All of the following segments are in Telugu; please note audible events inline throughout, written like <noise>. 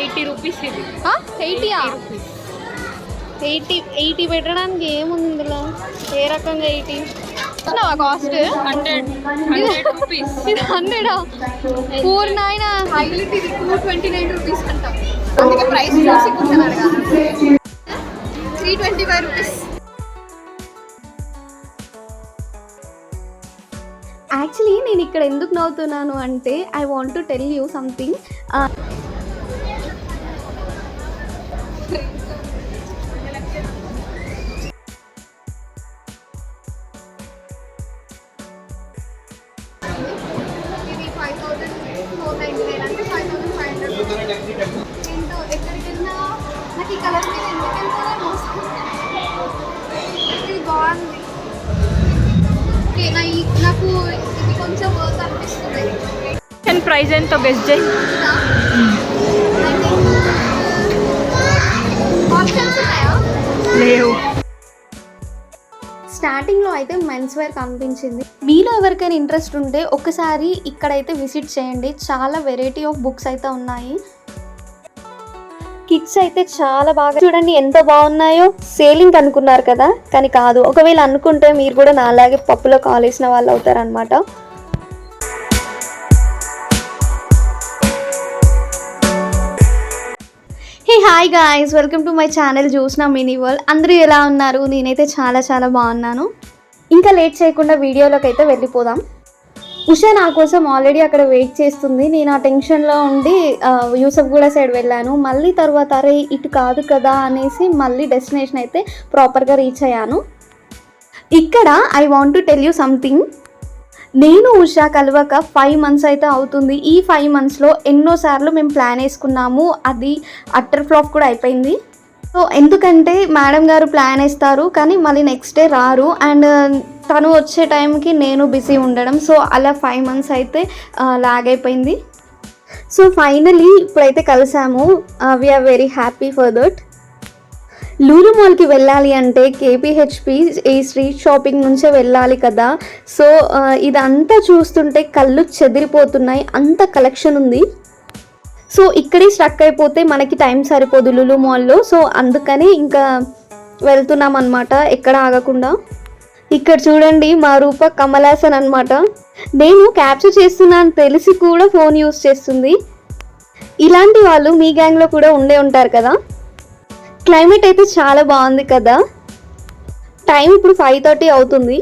ఎయిటీ రూపీస్ ఇది. ఎయిటీయా? ఎయిటీ ఎయిటీ పెట్టడానికి ఏముంది ఇందులో? ఏ రకంగా eighty? Cost hundred hundred rupees. ఇది హండ్రెడా? Four nine? హైలైట్ ఇది టూ ట్వంటీ నైన్ రూపీస్ అంట. అందుకే ప్రైస్ చూసి కూర్చున్నారు three twenty five rupees. Actually నేను ఇక్కడ ఎందుకు నవ్వుతున్నాను అంటే I want to tell you something నాకు ఈ కలర్ మీద ఎందుకు వెళ్తారో ఇది బాగుంది. ఓకే నా నాకు ఇది కొంచెం వర్క్ అనిపిస్తుంది. అండ్ ప్రైస్ ఎంతో గెస్ట్ చేయి. లేవు. స్టార్టింగ్లో అయితే మెన్స్ వేర్ కనిపించింది. మీలో ఎవరికైనా ఇంట్రెస్ట్ ఉంటే ఒకసారి ఇక్కడైతే విజిట్ చేయండి. చాలా వెరైటీ ఆఫ్ బుక్స్ అయితే ఉన్నాయి. కిడ్స్ అయితే చాలా బాగా చూడండి ఎంత బాగున్నాయో. సేలింగ్ అనుకున్నారు కదా కానీ కాదు. ఒకవేళ అనుకుంటే మీరు కూడా నాలాగే పప్పులో కాలేసిన వాళ్ళు అవుతారనమాట hey hi guys welcome to my channel చూసిన మినీ వరల్డ్ అందరూ ఎలా ఉన్నారు? నేనైతే చాలా చాలా బాగున్నాను. ఇంకా లేట్ చేయకుండా వీడియోలోకి అయితే వెళ్ళిపోదాం. ఉషా నా కోసం ఆల్రెడీ అక్కడ వెయిట్ చేస్తుంది. నేను ఆ టెన్షన్లో ఉండి యూసఫ్ కూడా సైడ్ వెళ్ళాను. మళ్ళీ తర్వాత అరే ఇటు కాదు కదా అనేసి మళ్ళీ డెస్టినేషన్ అయితే ప్రాపర్గా రీచ్ అయ్యాను. ఇక్కడ I want to tell you something నేను ఉషా కలవక ఫైవ్ మంత్స్ అయితే అవుతుంది. ఈ ఫైవ్ మంత్స్లో ఎన్నోసార్లు మేము ప్లాన్ వేసుకున్నాము. అది అట్టర్ ఫ్లాప్ కూడా అయిపోయింది. సో ఎందుకంటే మేడం గారు ప్లాన్ వేస్తారు కానీ మళ్ళీ నెక్స్ట్ డే రారు. అండ్ uh, తను వచ్చే టైంకి నేను బిజీ ఉండడం. సో అలా ఫైవ్ మంత్స్ అయితే uh, లాగ్ అయిపోయింది. సో ఫైనలీ ఇప్పుడైతే కలిసాము. We're very happy for that Lulu మాల్కి వెళ్ళాలి అంటే కేపీహెచ్పి ఈ స్ట్రీట్ షాపింగ్ నుంచే వెళ్ళాలి కదా. సో ఇదంతా చూస్తుంటే కళ్ళు చెదిరిపోతున్నాయి. అంత కలెక్షన్ ఉంది. సో ఇక్కడే స్ట్రక్ అయిపోతే మనకి టైం సరిపోదు లులు మాల్లో. సో అందుకని ఇంకా వెళ్తున్నాం అనమాట ఎక్కడ ఆగకుండా. ఇక్కడ చూడండి మా రూప కమలాసన్ అనమాట నేను క్యాప్చర్ చేస్తున్నాను తెలిసి కూడా ఫోన్ యూస్ చేస్తుంది. ఇలాంటి వాళ్ళు మీ గ్యాంగ్లో కూడా ఉండే ఉంటారు కదా. క్లైమేట్ అయితే చాలా బాగుంది కదా. టైం ఇప్పుడు ఫైవ్ థర్టీ అవుతుంది.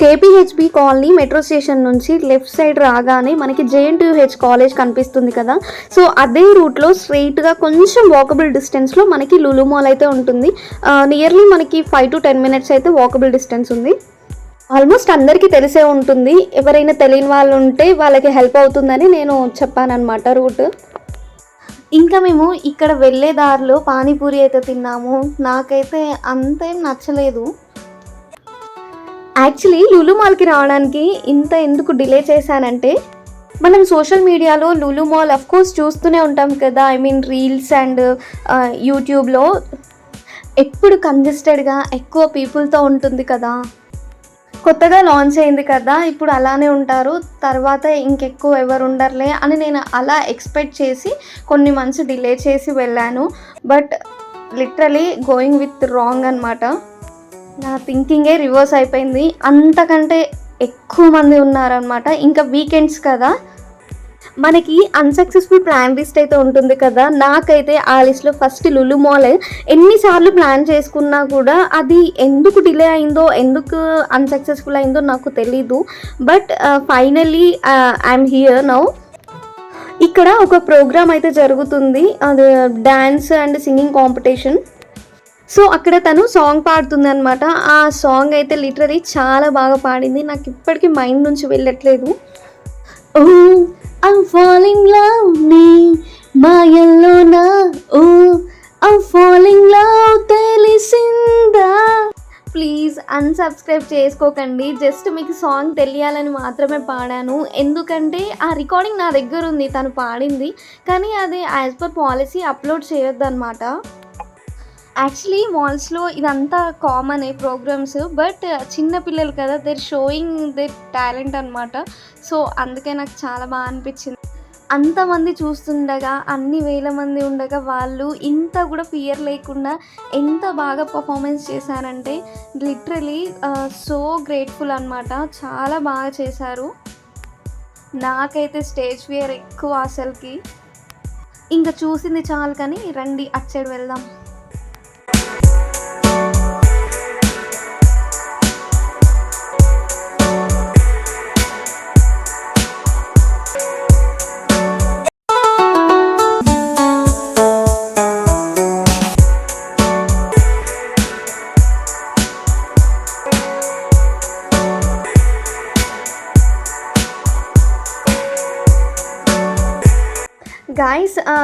కేపీహెచ్బి కాలనీ మెట్రో స్టేషన్ నుంచి లెఫ్ట్ సైడ్ రాగానే మనకి జేఎన్టీయూహెచ్ కాలేజ్ కనిపిస్తుంది కదా. సో అదే రూట్లో స్ట్రైట్గా కొంచెం వాకబుల్ డిస్టెన్స్లో మనకి లులు మాల్ అయితే ఉంటుంది. నియర్లీ మనకి ఫైవ్ టు టెన్ మినిట్స్ అయితే వాకబుల్ డిస్టెన్స్ ఉంది. ఆల్మోస్ట్ అందరికీ తెలిసే ఉంటుంది. ఎవరైనా తెలియని వాళ్ళు ఉంటే వాళ్ళకి హెల్ప్ అవుతుందని నేను చెప్పానన్నమాట రూట్. ఇంకా మేము ఇక్కడ వెళ్ళే దారిలో పానీపూరి అయితే తిన్నాము. నాకైతే అంతేం నచ్చలేదు. యాక్చువల్లీ లులు మాల్కి రావడానికి ఇంత ఎందుకు డిలే చేశానంటే మనం సోషల్ మీడియాలో లులు మాల్ అఫ్ కోర్స్ చూస్తూనే ఉంటాం కదా. ఐ మీన్ రీల్స్ అండ్ యూట్యూబ్లో ఎప్పుడు కంజెస్టెడ్గా ఎక్కువ పీపుల్తో ఉంటుంది కదా. కొత్తగా లాంచ్ అయింది కదా ఇప్పుడు అలానే ఉంటారు. తర్వాత ఇంకెక్కువ ఎవరు ఉండరులే అని నేను అలా ఎక్స్పెక్ట్ చేసి కొన్ని మంత్స్ డిలే చేసి వెళ్ళాను. But literally going with wrong అనమాట నా థింకింగే రివర్స్ అయిపోయింది. అంతకంటే ఎక్కువ మంది ఉన్నారనమాట ఇంకా వీకెండ్స్ కదా మనకి అన్సక్సెస్ఫుల్ ప్లాన్ లిస్ట్ అయితే ఉంటుంది కదా నాకైతే ఆ లిస్ట్లో ఫస్ట్ లులు మాల్ ఎన్నిసార్లు ప్లాన్ చేసుకున్నా కూడా అది ఎందుకు డిలే అయిందో ఎందుకు అన్సక్సెస్ఫుల్ అయిందో నాకు తెలీదు. But finally I'm here now ఇక్కడ ఒక ప్రోగ్రామ్ అయితే జరుగుతుంది అది dance and singing competition so అక్కడ తను సాంగ్ పాడుతుంది అనమాట ఆ సాంగ్ అయితే లిటరీ చాలా బాగా పాడింది. నాకు ఇప్పటికీ మైండ్ నుంచి వెళ్ళట్లేదు. Oh, ఐమ్ ఫాలింగ్ లవ్ నీ మాయల్లోనా ఓ ఐమ్ ఫాలింగ్ లవ్ తెలిసిందా ప్లీజ్ అన్సబ్స్క్రైబ్ చేసుకోకండి. జస్ట్ మీకు సాంగ్ తెలియాలని మాత్రమే పాడాను. ఎందుకంటే ఆ రికార్డింగ్ నా దగ్గర ఉంది తను పాడింది. కానీ అది యాజ్ పర్ పాలసీ అప్లోడ్ చేయొద్దు అనమాట యాక్చువల్లీ మాల్స్లో ఇదంతా కామన్ ప్రోగ్రామ్స్ బట్ చిన్న పిల్లలు కదా దేర్ షోయింగ్ దేర్ టాలెంట్ అనమాట సో అందుకే నాకు చాలా బాగా అనిపించింది. అంతమంది చూస్తుండగా అన్ని వేల మంది ఉండగా వాళ్ళు ఇంత కూడా ఫియర్ లేకుండా ఎంత బాగా పర్ఫార్మెన్స్ చేశారంటే లిటరలీ సో గ్రేట్ఫుల్ అనమాట చాలా బాగా చేశారు. నాకైతే స్టేజ్ ఫియర్ ఎక్కువ అసలుకి. ఇంకా చూసింది చాలు కానీ రండి అటు సైడ్ వెళ్దాం.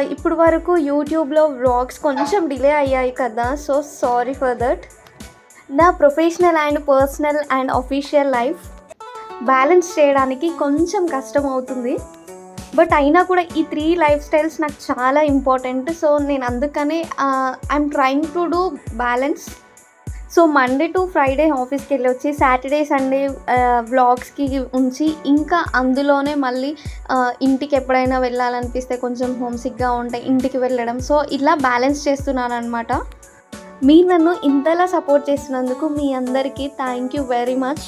ఇప్పుడు వరకు యూట్యూబ్లో వ్లాగ్స్ కొంచెం డిలే అయ్యాయి కదా సో సారీ ఫర్ దట్. నా professional and personal and official life balance చేయడానికి కొంచెం కష్టం అవుతుంది. బట్ అయినా కూడా ఈ త్రీ లైఫ్ స్టైల్స్ నాకు చాలా ఇంపార్టెంట్ సో నేను అందుకనే I'm trying to do balance so Monday to Friday ఆఫీస్కి వెళ్ళి వచ్చి సాటర్డే సండే వ్లాగ్స్కి ఉంచి ఇంకా అందులోనే మళ్ళీ ఇంటికి ఎప్పుడైనా వెళ్ళాలనిపిస్తే కొంచెం హోమ్సిక్గా ఉంటే ఇంటికి వెళ్ళడం. సో ఇలా బ్యాలెన్స్ చేస్తున్నాను అనమాట మీరు నన్ను ఇంతలా సపోర్ట్ చేస్తున్నందుకు మీ అందరికీ thank you very much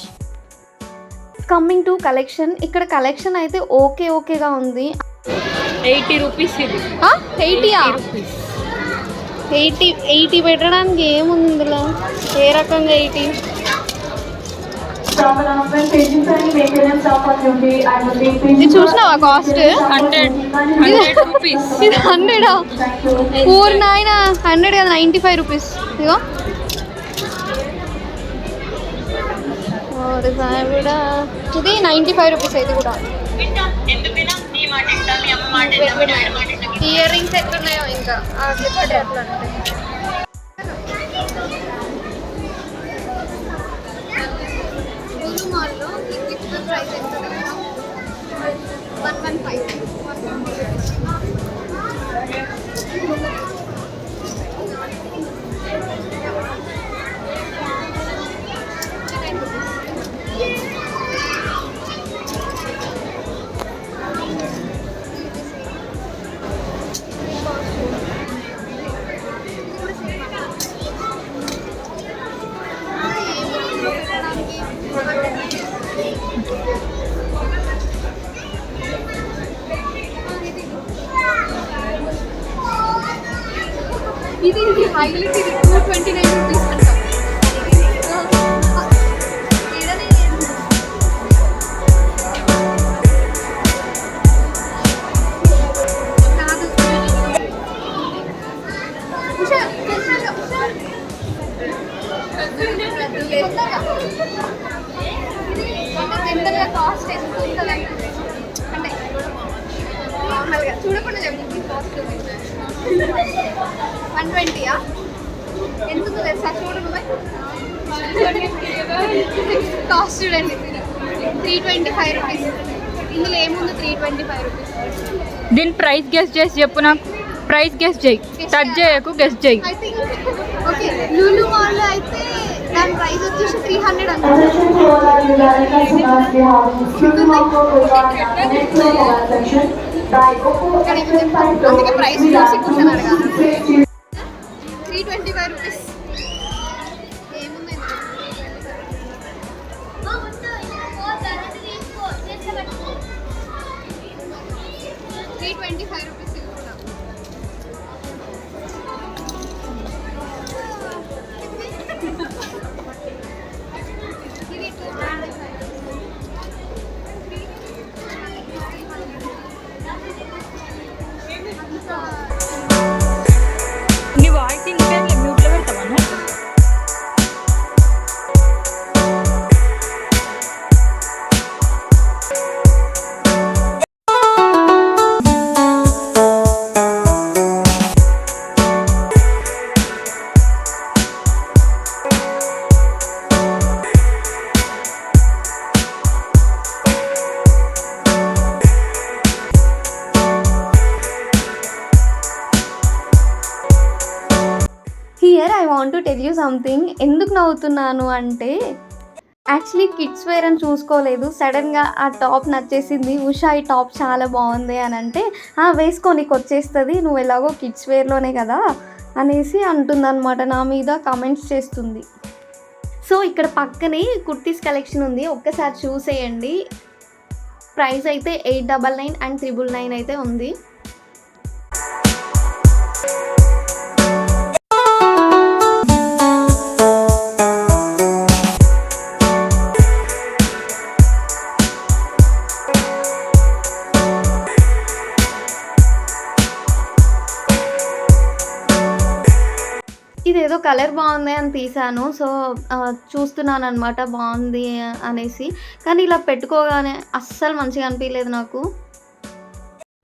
coming to collection ఇక్కడ కలెక్షన్ అయితే ఓకే ఓకేగా ఉంది. ఎయిటీ రూపీస్ ఇది. ఎయిటీయా? రూపీస్. ఎయిటీ ఎయిటీ పెట్టడానికి ఏముంది ఇందులో? ఏ రకంగా ఎయిటీ? ఇది చూసినావా కాస్ట్ హండ్రెడ్. <laughs> ఇది హండ్రెడా. Four nine? హండ్రెడ్ కదా నైంటీ ఫైవ్ రూపీస్. ఇదిగో. ఇది నైంటీ ఫైవ్ రూపీస్ ఇది కూడా. ఇయర్ రింగ్స్ ఎట్లున్నాయో ఇంకా. ఆ ఇది two twenty nine rupees cost ఎంత ఉంటుందంటే చూడకుండా చెప్పండి కాస్ట్ వన్ ట్వంటీయా ఎంత ఉందో తెలుసా చూడు కాస్ట్ చూడండి త్రీ ట్వంటీ ఫైవ్ రూపీస్ ఇందులో ఏముంది త్రీ ట్వంటీ ఫైవ్ రూపీస్ దీని ప్రైస్ గెస్ట్ చేసి చెప్పు నాకు ప్రైస్ గెస్ట్ చేయి టచ్ చేయకు గెస్ట్ చేయి ఐ థింక్ ఓకే లూలు మాల్లో అయితే దాని ప్రైస్ వచ్చేసి త్రీ హండ్రెడ్ అనుకుంటా Attention to all our regarding customers, we have exclusive offer regarding our next mobile section. By Oppo ఇక్కడ X5 ఏముంది? అందుకే Pro, price we చూసి have కూర్చొని అడగాలి. Safety three tell you something ఎందుకు నవ్వుతున్నాను అంటే యాక్చువల్లీ కిడ్స్ వేర్ అని చూసుకోలేదు. సడన్గా ఆ టాప్ నచ్చేసింది. ఉషా ఈ టాప్ చాలా బాగుంది అని అంటే వేసుకో నీకు వచ్చేస్తుంది. నువ్వు ఎలాగో కిడ్స్ వేర్లోనే కదా అనేసి అంటుందన్నమాట. నా మీద కామెంట్స్ చేస్తుంది. సో ఇక్కడ పక్కనే కుర్తీస్ కలెక్షన్ ఉంది. ఒక్కసారి చూసేయండి. ప్రైస్ అయితే eight double nine and triple nine అయితే ఉంది. ఏదో కలర్ బాగుంది అని తీసాను సో చూస్తున్నాను అనమాట బాగుంది అనేసి. కానీ ఇలా పెట్టుకోగానే అస్సలు మంచిగా అనిపించలేదు నాకు.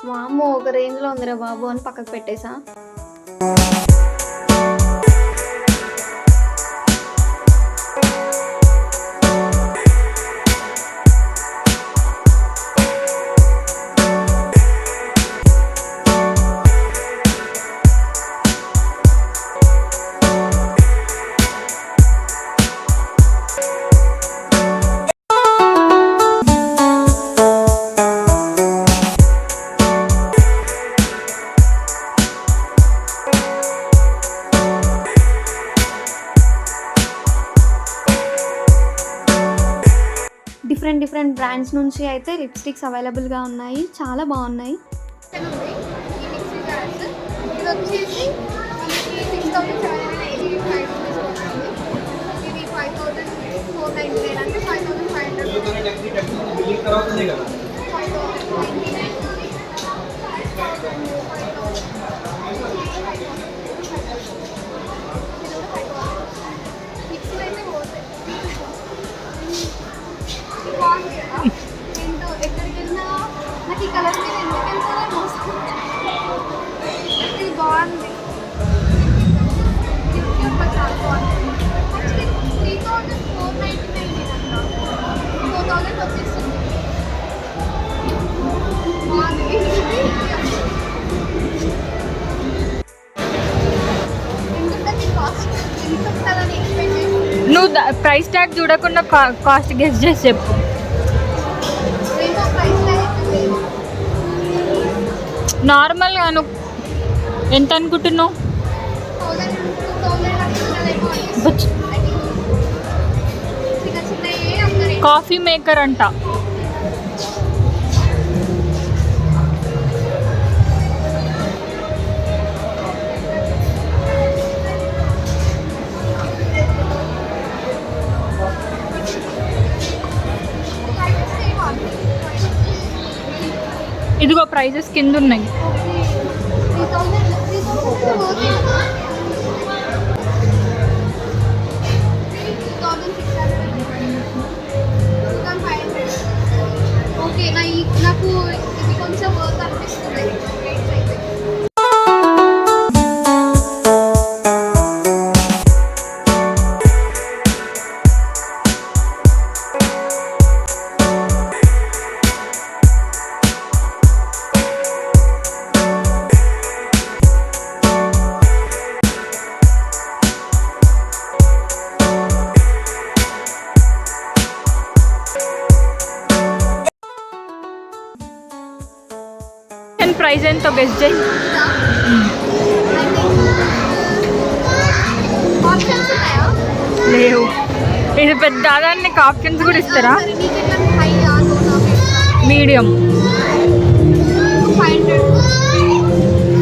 వామ్మో ఒక రేంజ్లో ఉందిరా బాబు అని పక్కకు పెట్టేశా బ్రాండ్స్ నుంచి అయితే లిప్స్టిక్స్ అవైలబుల్గా ఉన్నాయి చాలా బాగున్నాయి ఇది five thousand four ninety nine అంటే ఫైవ్ థౌసండ్ ఫైవ్ హండ్రెడ్ నువ్వు ప్రైస్ ట్యాగ్ చూడకుండా కాస్ట్ గెస్ చేసి చెప్పు. నార్మల్గా నువ్వు ఎంత అనుకుంటున్నావు? కాఫీ మేకర్ అంట. ఇదిగో ప్రైజెస్ కింద ఉన్నాయి ప్రైస్ ఎంతో గెస్ చేయి లేవు. ఇది పెద్ద దాదాపు ఆప్షన్స్ కూడా ఇస్తారా? Medium. Five hundred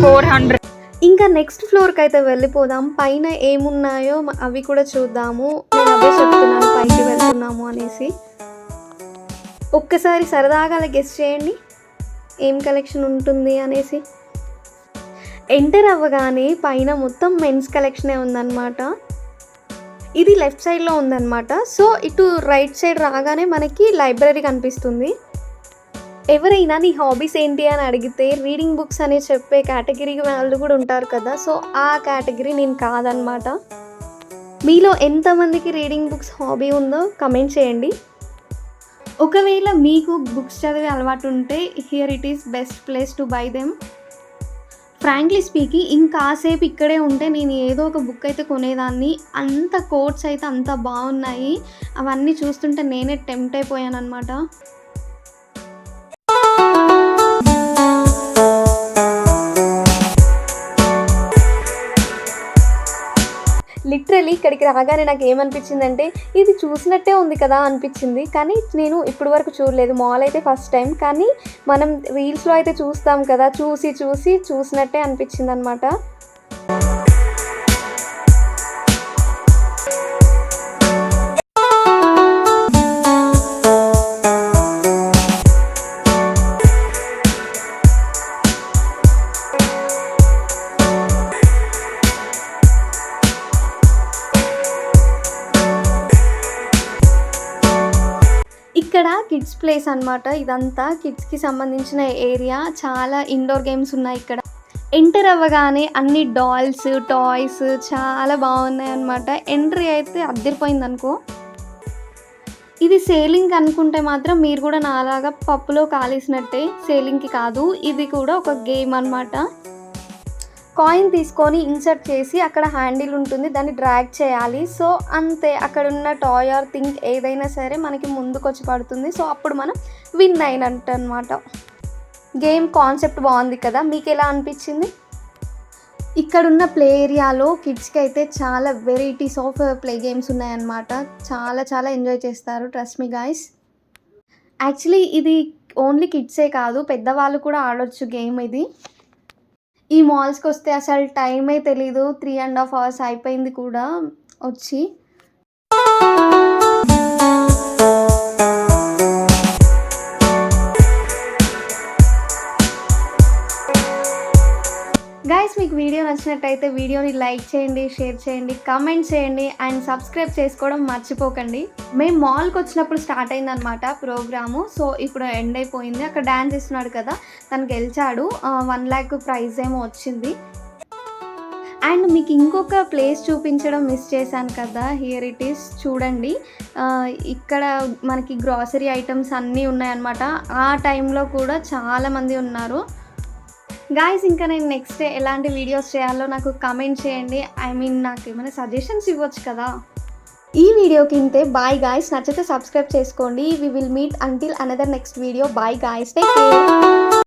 four hundred ఇంకా నెక్స్ట్ ఫ్లోర్కి అయితే వెళ్ళిపోదాం. పైన ఏమున్నాయో అవి కూడా చూద్దాము. నేను అదే చెప్తున్నాను పైకి వెళ్తున్నాము అనేసి. ఒక్కసారి సరదాగా అలా గెస్ట్ చేయండి. ఏం కలెక్షన్ ఉంటుంది అనేసి. ఎంటర్ అవ్వగానే పైన మొత్తం మెన్స్ కలెక్షనే ఉందన్నమాట. ఇది లెఫ్ట్ సైడ్లో ఉందన్నమాట. సో ఇటు రైట్ సైడ్ రాగానే మనకి లైబ్రరీ కనిపిస్తుంది. ఎవరైనా నీ హాబీస్ ఏంటి అని అడిగితే రీడింగ్ బుక్స్ అని చెప్పే కేటగిరీ వాళ్ళు కూడా ఉంటారు కదా. సో ఆ కేటగిరీ నేను కాదనమాట మీలో ఎంతమందికి రీడింగ్ బుక్స్ హాబీ ఉందో కమెంట్ చేయండి. ఒకవేళ మీకు బుక్స్ చదివే అలవాటు ఉంటే here it is best place to buy them frankly speaking ఇంకాసేపు ఇక్కడే ఉంటే నేను ఏదో ఒక బుక్ అయితే కొనేదాన్ని. అంత కోట్స్ అయితే అంత బాగున్నాయి. అవన్నీ చూస్తుంటే నేనే టెంప్ట్ అయిపోయాను అనమాట లిటరలీ ఇక్కడికి రాగానే నాకు ఏమనిపించిందంటే ఇది చూసినట్టే ఉంది కదా అనిపించింది. కానీ నేను ఇప్పటి వరకు చూడలేదు. మాల్ అయితే ఫస్ట్ టైం. కానీ మనం రీల్స్లో అయితే చూస్తాం కదా. చూసి చూసి చూసినట్టే అనిపించింది అనమాట అనమాట అన్నమాట. ఇదంతా కిడ్స్కి సంబంధించిన ఏరియా చాలా ఇండోర్ గేమ్స్ ఉన్నాయి ఇక్కడ. ఎంటర్ అవ్వగానే అన్ని డాల్స్ టాయ్స్ చాలా బాగున్నాయి అన్నమాట. ఎంట్రీ అయితే అద్దరిపోయింది అనుకో. ఇది సేలింగ్ అనుకుంటే మాత్రం మీరు కూడా నాలాగా పప్పులో కాలేసినట్టే సేలింగ్కి కాదు. ఇది కూడా ఒక గేమ్ అన్నమాట. కాయిన్ తీసుకొని ఇన్సర్ట్ చేసి అక్కడ హ్యాండిల్ ఉంటుంది దాన్ని డ్రాగ్ చేయాలి. సో అంతే. అక్కడ ఉన్న టాయ్ ఆర్ థింక్ ఏదైనా సరే మనకి ముందుకు వచ్చి పడుతుంది. సో అప్పుడు మనం విన్ అయినట్టు అనమాట గేమ్ కాన్సెప్ట్ బాగుంది కదా. మీకు ఎలా అనిపించింది? ఇక్కడున్న ప్లే ఏరియాలో కిడ్స్కి అయితే చాలా వెరైటీస్ ఆఫ్ ప్లే గేమ్స్ ఉన్నాయన్నమాట. చాలా చాలా ఎంజాయ్ చేస్తారు. ట్రస్ట్ మీ గాయస్ యాక్చువల్లీ ఇది ఓన్లీ కిడ్సే కాదు. పెద్దవాళ్ళు కూడా ఆడొచ్చు గేమ్ ఇది. ఈ మాల్స్కి వస్తే అసలు టైమే తెలీదు. త్రీ అండ్ హాఫ్ అవర్స్ అయిపోయింది కూడా వచ్చి. గాయస్ మీకు వీడియో నచ్చినట్టయితే వీడియోని లైక్ చేయండి షేర్ చేయండి కామెంట్ చేయండి అండ్ సబ్స్క్రైబ్ చేసుకోవడం మర్చిపోకండి. మేము మాల్కి వచ్చినప్పుడు స్టార్ట్ అయిందనమాట ప్రోగ్రాము. సో ఇప్పుడు ఎండ్ అయిపోయింది. అక్కడ డ్యాన్స్ ఇస్తున్నాడు కదా తను గెలిచాడు. వన్ ల్యాక్ ప్రైజ్ ఏమో వచ్చింది. అండ్ మీకు ఇంకొక ప్లేస్ చూపించడం మిస్ చేశాను కదా. Here it is. చూడండి. ఇక్కడ మనకి గ్రాసరీ ఐటమ్స్ అన్నీ ఉన్నాయన్నమాట. ఆ టైంలో కూడా చాలామంది ఉన్నారు. గాయస్ ఇంకా నేను నెక్స్ట్ ఎలాంటి వీడియోస్ చేయాలో నాకు కమెంట్ చేయండి. ఐ మీన్ నాకు ఏమైనా సజెషన్స్ ఇవ్వచ్చు కదా? ఈ వీడియోకి ఇంతే. బాయ్ గాయస్ నచ్చితే సబ్స్క్రైబ్ చేసుకోండి. We will meet until another next video bye guys take care